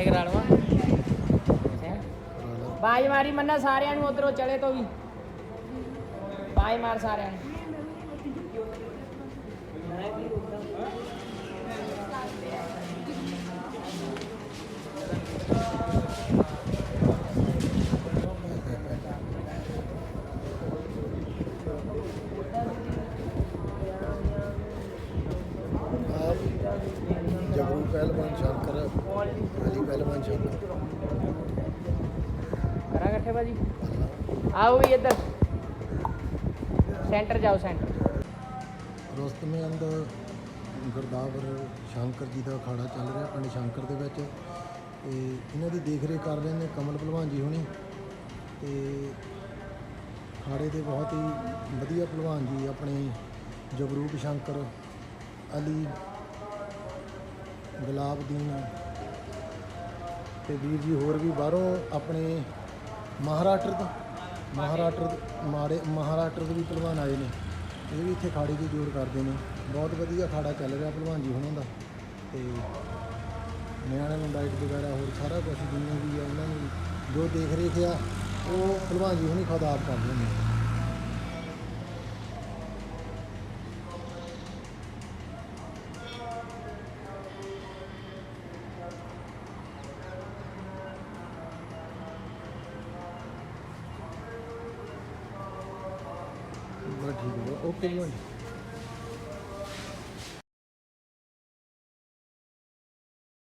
ਇਕੱਠੇ ਕਰਾ ਲਵਾਂ ਹੈਂ? ਮਾਰੀ ਮੰਨਾ ਸਾਰਿਆਂ ਨੂੰ ਉਧਰੋਂ ਚਲੇ ਤੋਂ ਵੀ ਬਾਜ ਮਾਰ ਸਾਰਿਆਂ ਨੂੰ ਜਗਰੂ ਪਹਿਲਵਾਨ ਸ਼ੰਕਰ ਅਲੀ ਪਹਿਲਵਾਨ ਸ਼ੰਕਰ। ਕਰਾ ਇਕੱਠੇ ਬਾਜੀ ਆਓ ਵੀ ਇੱਧਰ। ਸੈਂਟਰ ਜਾਓ ਸੈਂਟਰ। ਰੁਸਤਮੇ ਅੰਦ ਗੁਰਦਾਵਰ ਸ਼ੰਕਰ ਜੀ ਦਾ ਅਖਾੜਾ ਚੱਲ ਰਿਹਾ ਪਿੰਡ ਸ਼ੰਕਰ ਦੇ ਵਿੱਚ। ਤੇ ਇਹਨਾਂ ਦੀ ਦੇਖ ਰੇਖ ਕਰ ਰਹੇ ਨੇ ਕਮਲ ਭਲਵਾਨ ਜੀ ਹੁਣੀ। ਤੇ ਅਖਾੜੇ ਦੇ ਬਹੁਤ ਹੀ ਵਧੀਆ ਭਲਵਾਨ ਜੀ ਆਪਣੇ ਜਗਰੂਪ ਸ਼ੰਕਰ ਅਲੀ ਗੁਲਾਬ ਗੁਲਾਬਦੀਨ ਤੇ ਵੀਰ ਜੀ ਹੋਰ ਵੀ ਬਾਹਰੋਂ ਆਪਣੇ ਮਹਾਰਾਸ਼ਟਰ ਤੋਂ, ਮਹਾਰਾਸ਼ਟਰ ਮਾਰੇ, ਮਹਾਰਾਸ਼ਟਰ ਦੇ ਵੀ ਭਲਵਾਨ ਆਏ ਨੇ। ਇਹ ਵੀ ਇੱਥੇ ਖਾੜੇ ਦੀ ਜੋੜ ਕਰਦੇ ਨੇ। ਬਹੁਤ ਵਧੀਆ ਖਾੜਾ ਚੱਲ ਰਿਹਾ ਭਲਵਾਨ ਜੀ ਹੁਣਾਂ ਦਾ। ਤੇ ਨਿਆਣਿਆਂ ਨੂੰ ਡਾਈਟ ਵਗੈਰਾ ਹੋਰ ਸਾਰਾ ਕੁਝ ਜਿੰਨੇ ਵੀ ਆ, ਉਹਨਾਂ ਨੂੰ ਜੋ ਦੇਖ ਰੇਖ ਆ, ਉਹ ਭਲਵਾਨ ਜੀ ਹੁਣੀ ਖੁਦ ਆਪ ਕਰਦੇ ਨੇ। ਬਸ ਠੀਕ ਹੈ ਓਕੇ ਭਲਵਾਨ ਜੀ